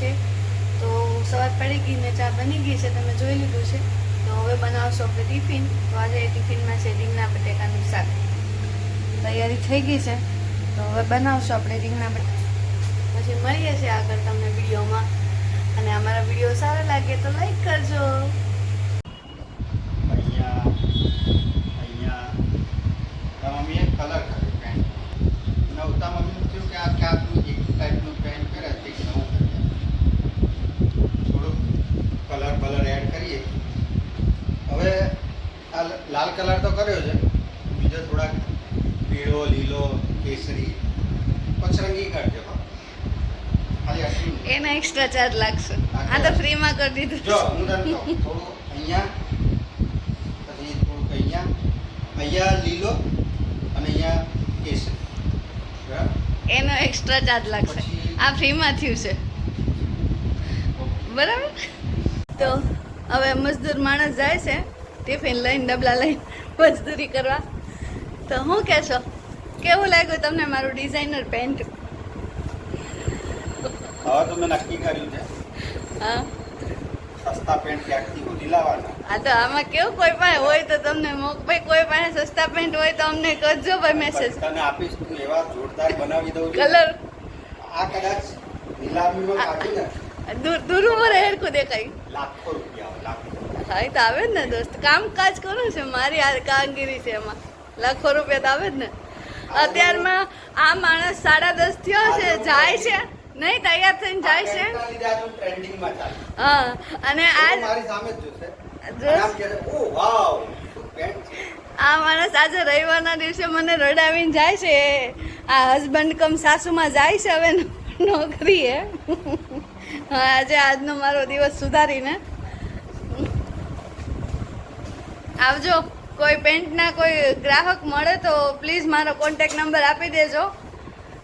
છે. તો સવાર પડી ગઈ ને ચા બની ગઈ છે, તમે જોઈ લીધું છે. તો હવે બનાવશો આપણે ટિફિન. તો આજે ટિફિનમાં છે રીંગણા બટેકાનું શાક. તૈયારી થઈ ગઈ છે. તો હવે બનાવશો આપણે રીંગણા બટેકા. પછી મળીએ છીએ આગળ તમને વિડીયોમાં. અને અમારા વીડિયો સારા લાગે તો લાઈક કરજો. મમ્મીએ કલર નવતા મમ્મી કે આ ક્યાંકનું એક ટાઈપનું પેન્ટ પહેરે તે નવું કરીએ થોડુંક કલર બલર એડ કરીએ હવે આ લ- લાલ કલર તો કર્યો છે બીજો થોડાક પીળો લીલો કેસરી પચરંગી કરજો હો. ખાલી આટલું જ. એના એક્સ્ટ્રા ચાર્જ લાગશે. આ તો ફ્રીમાં કરી દીધું જો હું તને થોડું અહીંયા પછી થોડુંક અહીંયા. અહીંયા લીલો અને અહીંયા કેસર. એનો એક્સ્ટ્રા ચાર્જ લાગશે. આ ફ્રીમાં થયું છે. બરાબર? તો હવે મજદૂર માણસ જાય છે ટિફિન લઈને ડબલા લઈને મજદૂરી કરવા. તો હું કહેશો કેવું લાગ્યું તમને મારું ડિઝાઇનર પેન્ટ હવે તો મેં નક્કી કર્યું છે. હા. સસ્તા પેન્ટ ક્યાંકથી ગોતી લાવવાના આ તો આમાં કેવું કોઈ પાસે હોય તો તમને મોક. ભાઈ કોઈ પાસે સસ્તા પેન્ટ હોય તો અમને કરજો ભાઈ મેસેજ તને આપીશ તું એવા જોરદાર બનાવી દઉં કલર આ કદાચ નીલામીમાં કાઢી ને દૂર દૂર ઉપર હેરખું દેખાય. લાખો રૂપિયા લાખો હા તો આવે જ ને દોસ્ત. કામકાજ કરું છે મારી આ કામગીરી છે એમાં. લાખો રૂપિયા તો આવે જ ને. અત્યારમાં આ માણસ સાડા દસ થયો છે જાય છે. નહીં તૈયાર થઈને જાય છે. હું ટ્રેન્ડિંગમાં ચાલું. હા અને આજ. આ માણસ આજે રવિવારના દિવસે મને રડાવીને જાય છે. આ હસબન્ડ કમ સાસુમાં જાય છે હવે નોકરીએ. હા આજે આજનો મારો દિવસ સુધારીને. આવજો કોઈ પેન્ટના કોઈ ગ્રાહક મળે તો પ્લીઝ મારો કોન્ટેક નંબર આપી દેજો.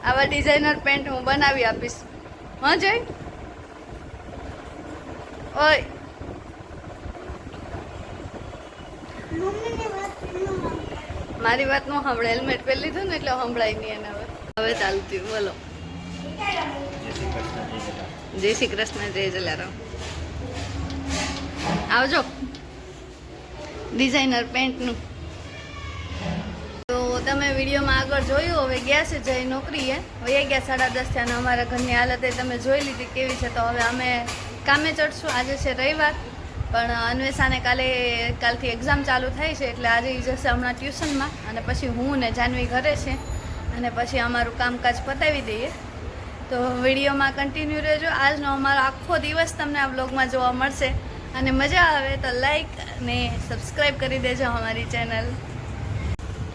આવા ડિઝાઇનર પેન્ટ હું બનાવી આપીશ. હા, જય. ઓય. મારી વાતનું હમણાં હેલ્મેટ પહેરી લીધું ને એટલે સંભળાય નહીં એને હવે. હવે ચાલતી બોલો. જય શ્રી કૃષ્ણ, જય જલારામ. આવજો. ડિઝાઇનર પેન્ટનું તમે વિડીયોમાં આગળ જોયું, હવે ગયા છે જય નોકરીએ વયા ગયા સાડા દસ થયા અને અમારા ઘરની હાલત એ તમે જોઈ લીધી કેવી છે. તો હવે અમે કામે ચડશું. આજે છે રવિવાર, પણ અન્વેષાને કાલે, કાલથી એક્ઝામ ચાલુ થાય છે એટલે આજે એ જશે હમણાં ટ્યુશનમાં અને પછી હું ને જાનવી ઘરે છે અને પછી અમારું કામકાજ પતાવી દઈએ. તો વિડીયોમાં કન્ટિન્યુ રહેજો. આજનો અમારો આખો દિવસ તમને આ બ્લોગમાં જોવા મળશે. અને મજા આવે તો લાઈક અને સબસ્ક્રાઈબ કરી દેજો અમારી ચેનલ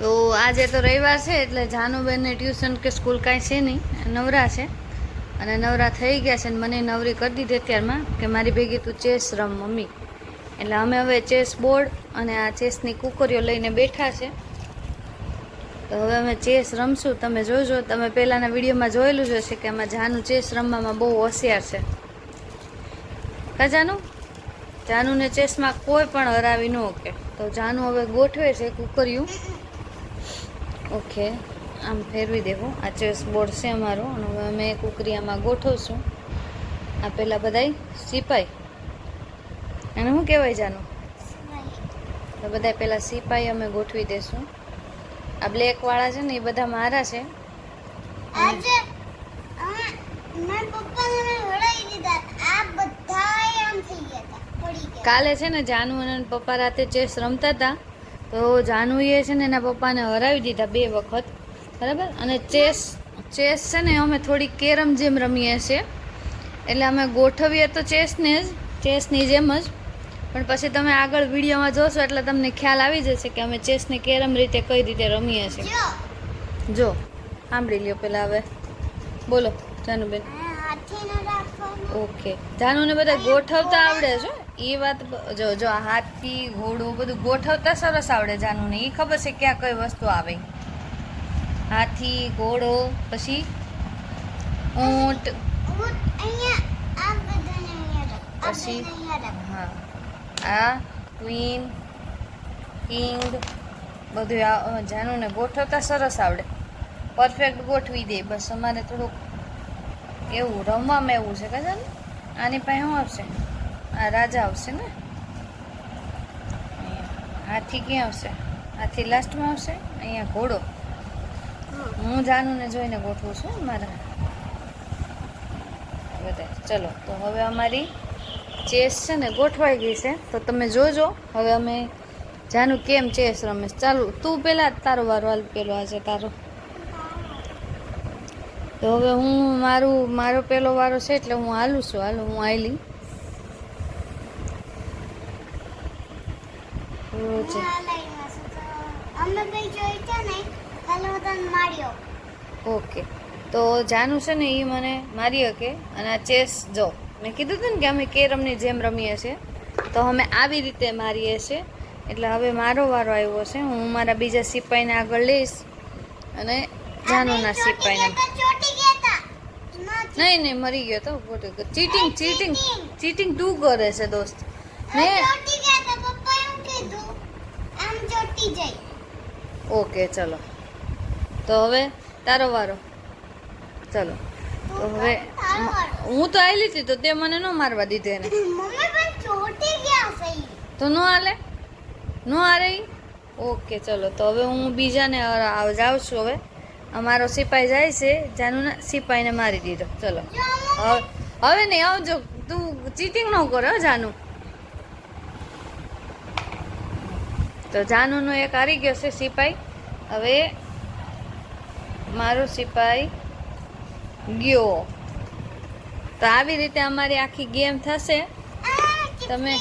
તો આજે તો રવિવાર છે, એટલે જાનુબેનને ટ્યુશન કે સ્કૂલ કાંઈ છે નહીં. નવરા છે. અને નવરા થઈ ગયા છે અને મને નવરી કરી દીધી અત્યારમાં કે મારી ભેગી તું ચેસ રમ મમ્મી. એટલે અમે હવે ચેસ બોર્ડ અને આ ચેસની કુકરીઓ લઈને બેઠા છે. તો હવે અમે ચેસ રમશું. તમે જોજો, તમે પહેલાંના વિડીયોમાં જોયેલું જ હશે કે આમાં જાનુ ચેસ રમવામાં બહુ હોશિયાર છે. કા જાનું? જાનુને ચેસમાં કોઈ પણ હરાવી ન કે તો જાનુ હવે ગોઠવે છે કુકરિયું ઓકે આમ ફેરવી દેવું. આ ચેસ બોર્ડ છે અમારો અને હવે અમે કુકરી આમાં ગોઠવશું. આ પહેલાં બધાય સિપાઈ. અને શું કહેવાય જાનું? તો બધા પહેલાં સિપાઈ અમે ગોઠવી દેશું. આ બ્લેકવાળા છે ને એ બધા મારા છે. કાલે છે ને જાનુ અને પપ્પા રાતે ચેસ રમતા હતા. તો જાનુએ છે ને એના પપ્પાને હરાવી દીધા બે વખત બરાબર? અને ચેસ ચેસ છે ને અમે થોડી કેરમ જેમ રમીએ છીએ. એટલે અમે ગોઠવીએ તો ચેસને જ ચેસની જેમ જ. પણ પછી તમે આગળ વિડીયોમાં જોશો એટલે તમને ખ્યાલ આવી જશે કે અમે ચેસને કેરમ રીતે કઈ રીતે રમીએ છીએ. જો સાંભળી લ્યો પેલા હવે. બોલો જાનુબેન. ઓકે. જાનુને બધા ગોઠવતા આવડે છે? એ વાત જો જો હાથી ઘોડો, બધું ગોઠવતા સરસ આવડે જાનુને. એ ખબર છે ક્યાં કઈ વસ્તુ આવે. હાથી, ઘોડો, પછી ઊંટ. પછી? હા, આ ક્વીન, કિંગ, બધું જાનુને ગોઠવતા સરસ આવડે. પરફેક્ટ ગોઠવી દે. બસ અમારે થોડુંક એવું, રમવામાં એવું છે કદાચ ને આની પાસે શું આવશે? આ રાજા આવશે ને. હાથી ક્યાં આવશે? હાથી લાસ્ટમાં આવશે? અહીંયા ઘોડો. હું જાનુને જોઈને ગોઠવું છું મારા. બધા. ચલો, તો હવે અમારી ચેસ છે ને ગોઠવાઈ ગઈ છે, તો તમે જોજો, હવે અમે જાનું કેમ ચેસ રમે. ચાલુ, તું પહેલાં તારો વારો પેલો આજે તારો. તો હવે હું મારું મારો પહેલો વારો છે એટલે હું હાલું છું. હાલું હું આયલી ઓકે. તો જાનું છે ને એ મને મારી શકે અને આ ચેસ જો. મેં કીધું હતું ને કે અમે કેરમની જેમ રમીએ છીએ. તો અમે આવી રીતે મારીએ છીએ. એટલે હવે મારો વારો આવ્યો છે. હું મારા બીજા સિપાહીને આગળ લઈશ અને જાનુના સિપાહીને નહીં નહીં મરી ગયો તો ચીટિંગ ચીટિંગ ચીટિંગ. તું કરે છે દોસ્ત. મેં ઓકે ચલો. તો હવે તારો વારો. ચલો. તો હવે હું તો આવેલી હતી તો તે મને ન મારવા દીધે એને. તો ન હાલે નો હારે ઓકે ચલો. તો હવે હું બીજાને જાઉં છું હવે. અમારો સિપાઈ જાય છે જાનુના સિપાહીને મારી દીધો. ચલો. હવે નહીં આવજો. તું ચીટિંગ ન કર જાનુ. તો જાનુનો એક હારી ગયો છે સિપાઈ. હવે મારો સિપાઈ ગયો. તો આવી રીતે અમારી આખી ગેમ થશે. તમે-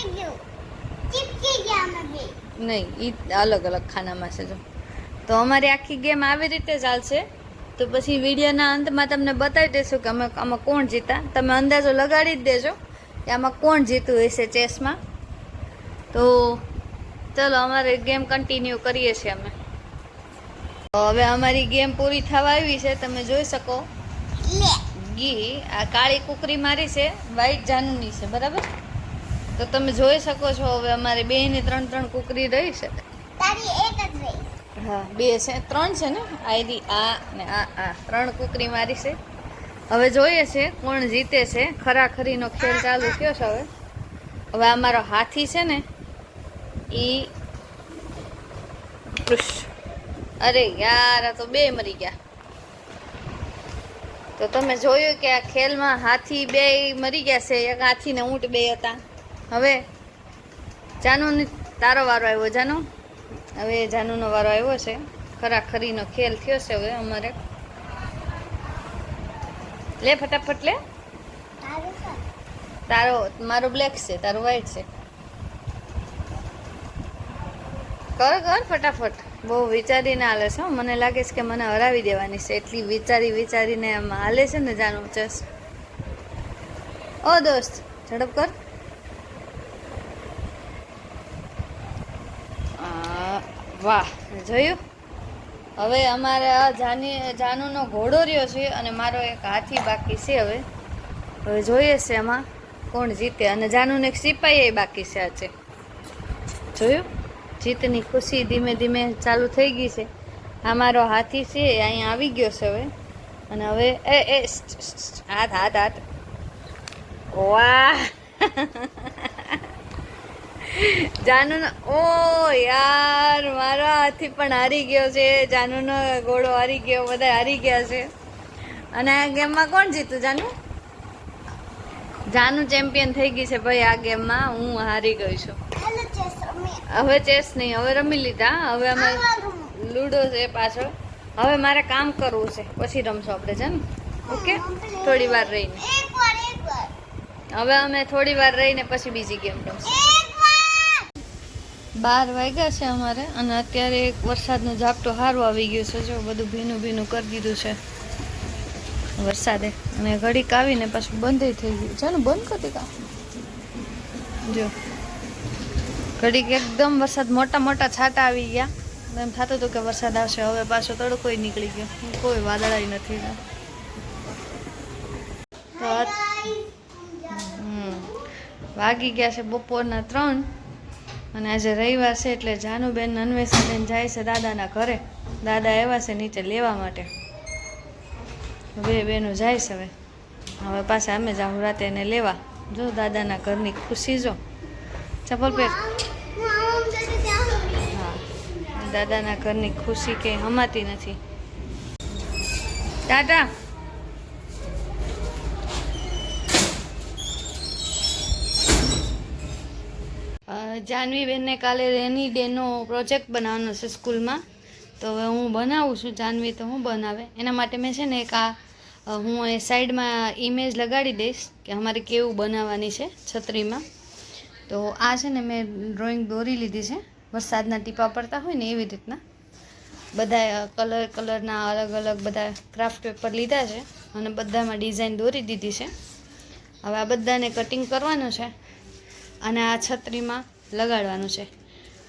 નહીં એ અલગ અલગ ખાનામાં છે જો. તો અમારી આખી ગેમ આવી રીતે ચાલશે તો પછી વિડીયોના અંતમાં તમને બતાવી દઈશું કે અમે આમાં કોણ જીતા. તમે અંદાજો લગાડી જ દેજો કે આમાં કોણ જીતું હશે ચેસમાં. તો ચલો, અમારે ગેમ કન્ટિન્યુ કરીએ છીએ અમે. હવે અમારી ગેમ પૂરી થવા આવી છે. તમે જોઈ શકો. ઘી, આ કાળી કુકરી મારી છે, વ્હાઈટ જાનુની છે, બરાબર? તો તમે જોઈ શકો છો, હવે અમારે બે ને ત્રણ ત્રણ કુકરી રહી છે. તારી એક જ રહી હા, બે છે, ત્રણ છે ને? આયરી આ ને આ આ. ત્રણ કુકરી મારી છે. હવે જોઈએ છે કોણ જીતે છે. ખરાખરીનો ખેલ ચાલુ થયો છે હવે. હવે અમારો હાથી છે ને એ અરે યાર, આ તો બે મરી ગયા. તો તમે જોયું કે આ ખેલમાં હાથી બે મરી ગયા છે. એક હાથી ને ઊંટ બે હતા. હવે, જાનુ તારો વારો આવ્યો, જાનુ? હવે જાનુનો વારો આવ્યો છે. ખરાખરીનો ખેલ થયો છે હવે અમારે. લે ફટાફટ લે. તારો મારો બ્લેક છે તારો વ્હાઈટ છે. કર કર ફટાફટ. બહુ વિચારીને હાલે છે હો. મને લાગે છે કે મને હરાવી દેવાની છે. એટલી વિચારી વિચારીને આમ હાલે છે ને જાનું ચસ. ઓ દોસ્ત ઝડપ કર. વાહ, જોયું? હવે અમારે આ જાની, જાનુનો ઘોડો રહ્યો છે અને મારો એક હાથી બાકી છે હવે. હવે જોઈએ છે એમાં કોણ જીતે અને જાનુને એક સિપાહી બાકી છે આજે. જોયું? જીતની ખુશી ધીમે ધીમે ચાલુ થઈ ગઈ છે. આ મારો હાથી છે અહીંયા આવી ગયો છે હવે. અને હવે, એ એ હાથ હાથ હાથ. વાહ! જાનુનો ઓ યાર મારો હાથી પણ હારી ગયો છે. જાનુનો ઘોડો હારી ગયો બધા હારી ગયા છે. અને આ ગેમમાં કોણ જીતું જાનુ? જાનુ ચેમ્પિયન થઈ ગઈ છે ભાઈ આ ગેમમાં હું હારી ગઈ છું. હવે ચેસ નહીં હવે રમી લીધા. હવે અમે લૂડો છે પાછળ. હવે મારે કામ કરવું છે પછી રમશું આપણે છે ને ઓકે થોડી વાર રહીને. હવે અમે થોડી વાર રહીને પછી બીજી ગેમ રમશું. બાર વાગ્યા છે અમારે અને અત્યારે એક વરસાદનું ઝાપટો સારું આવી ગયું છે. જો બધું ભીનું ભીનું કરી દીધું છે વરસાદે. અને ઘડીક આવીને પાછું બંધ થઈ ગયું. છે ને બંધ કરતી કા? જો. ઘડીક એકદમ વરસાદ મોટા મોટા છાંટા આવી ગયા. એમ થતું હતું કે વરસાદ આવશે. હવે પાછો તડકોય નીકળી ગયો. કોઈ વાદળાય નથી. વાગી ગયા છે બપોરના ત્રણ. અને આજે રવિવાર છે એટલે જાનુબેન, અન્વેષાબેન જાય છે દાદાના ઘરે. દાદા આવ્યા છે નીચે લેવા માટે. બે બેનો જાય છે હવે. હવે પાછા અમે જાઉં રાતે એને લેવા. જો દાદાના ઘરની ખુશી જો. ચપ્પલ પહેર હું. દાદાના ઘરની ખુશી કે હમાતી નથી. ટાટા. જાહ્નવીબેનને કાલે રેની ડેનો પ્રોજેક્ટ બનાવવાનો છે સ્કૂલમાં. તો હવે હું બનાવું છું જાહ્નવી તો હું બનાવે. એના માટે મેં છે ને એક આ હું એ સાઈડમાં ઇમેજ લગાડી દઈશ કે અમારે કેવું બનાવવાની છે છત્રીમાં. તો આ છે ને મેં ડ્રોઈંગ દોરી લીધી છે. વરસાદના ટીપા પડતા હોય ને એવી રીતના. બધા કલર, કલરના અલગ અલગ બધા ક્રાફ્ટ પેપર લીધા છે અને બધામાં ડિઝાઇન દોરી દીધી છે. હવે આ બધાને કટિંગ કરવાનું છે. અને આ છત્રીમાં લગાડવાનું છે.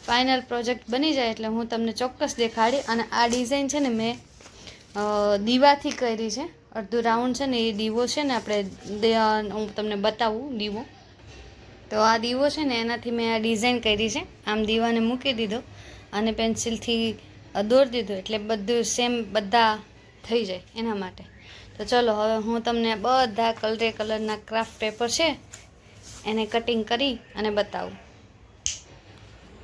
ફાઇનલ પ્રોજેક્ટ બની જાય એટલે હું તમને ચોક્કસ દેખાડી અને આ ડિઝાઇન છે ને મેં દીવાથી કરી છે. અડધું રાઉન્ડ છે ને એ દીવો છે ને આપણે હું તમને બતાવું દીવો. તો આ દીવો છે ને એનાથી મેં આ ડિઝાઇન કરી છે. આમ દીવાને મૂકી દીધો અને પેન્સિલથી દોરી દીધું એટલે બધું સેમ બધા થઈ જાય એના માટે. તો ચલો હવે હું તમને બધા કલરે કલરના ક્રાફ્ટ પેપર છે એને કટિંગ કરી અને બતાવું.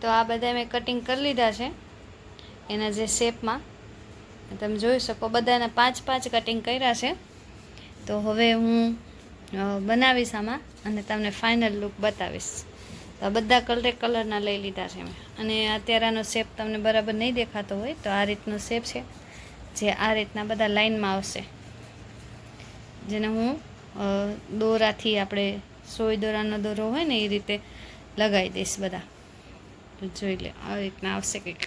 તો આ બધા મેં કટિંગ કરી લીધા છે, એના જે શેપમાં તમે જોઈ શકો, બધાના પાંચ પાંચ કટિંગ કર્યા છે. તો હવે હું બનાવીશ આમાં અને તમને ફાઇનલ લુક બતાવીશ. તો આ બધા કલરે કલરના લઈ લીધા છે મેં. અને અત્યારે શેપ તમને બરાબર નહીં દેખાતો હોય તો આ રીતનો શેપ છે, જે આ રીતના બધા લાઇનમાં આવશે. જેને હું દોરાથી આપણે સોય દોરાનો દોરો હોય ને એ રીતે લગાવી દઈશ બધા. જોઈ લે, આવી રીતના આવશે કંઈક.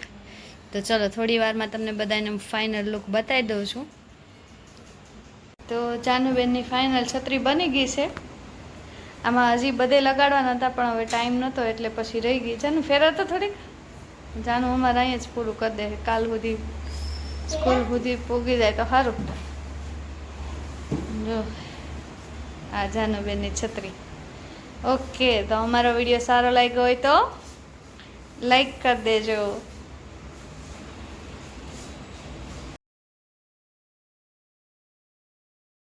તો ચલો, થોડી વારમાં તમને બધાને ફાઇનલ લુક બતાવી દઉં છું. તો જાનુબેનની ફાઇનલ છત્રી બની ગઈ છે. આમાં હજી બધે લગાડવાના હતા, પણ હવે ટાઈમ નહોતો, એટલે પછી રહી ગઈ. જાનું ફેરવ તો થોડીક? જાનું, અમારે અહીંયા જ પૂરું કરી દે. કાલ સુધી સ્કૂલ સુધી પૂગી જાય તો સારું. જો, આ જાનુબેનની છત્રી. ઓકે તો અમારો વીડિયો સારો લાગ્યો હોય તો લાઈક કરી દેજો.